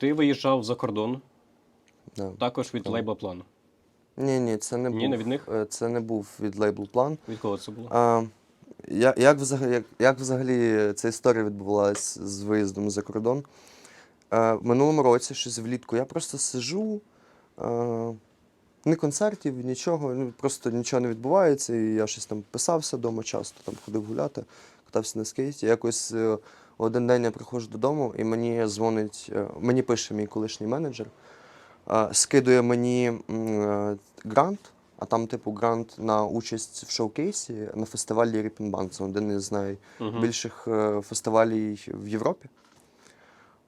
Ти виїжджав за кордон, Да. також від лейбла план. Ні, ні, це не Ні, був. не від них? е, Це не був від лейбл план. Від кого це було? А, я- як, взагалі, як, як взагалі ця історія відбувалася з виїздом за кордон? Е, в минулому році, щось влітку, я просто сижу, е, ні концертів, нічого, ну, просто нічого не відбувається. І я щось там писався вдома часто, там ходив гуляти, катався на скейті. Якось е, один день я приходжу додому, і мені дзвонить, е, мені пише мій колишній менеджер, е, скидує мені е, грант. А там, типу, грант на участь в шоукейсі на фестивалі Ріпінбанк. Це один із найбільших фестивалів в Європі.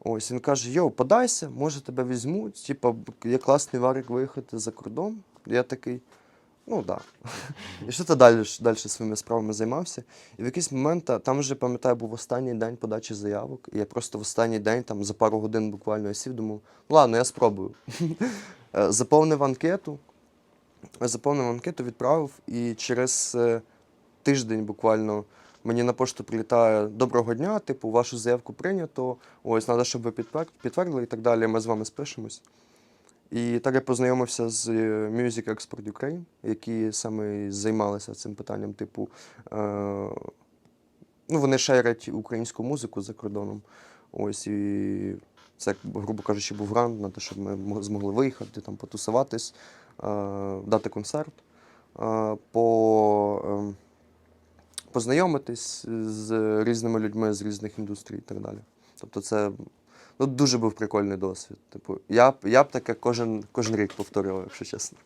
Ось він каже: Йоу, подайся, може тебе візьмуть. Типа, є класний варик виїхати за кордон. Я такий, ну так. Да. І що ти далі, далі своїми справами займався? І в якийсь момент, там вже пам'ятаю, був останній день подачі заявок. І я просто в останній день, там за пару годин буквально я сів, думав, ну ладно, я спробую. Е, Заповнив анкету, заповнив анкету, відправив, і через е, тиждень буквально мені на пошту прилітає доброго дня, типу, вашу заявку прийнято. Ось, треба, щоб ви підтвердили і так далі. Ми з вами спишемось. І так я познайомився з е, Music Export Ukraine, які саме займалися цим питанням, типу, е, ну, вони шерять українську музику за кордоном. Ось і це, грубо кажучи, був грант на те, щоб ми змогли виїхати, там, потусуватись, е, дати концерт, е, по, е, познайомитись з різними людьми з різних індустрій і так далі. Тобто це ну дуже був прикольний досвід. Типу, я б я б таке кожен кожен рік повторював, якщо чесно.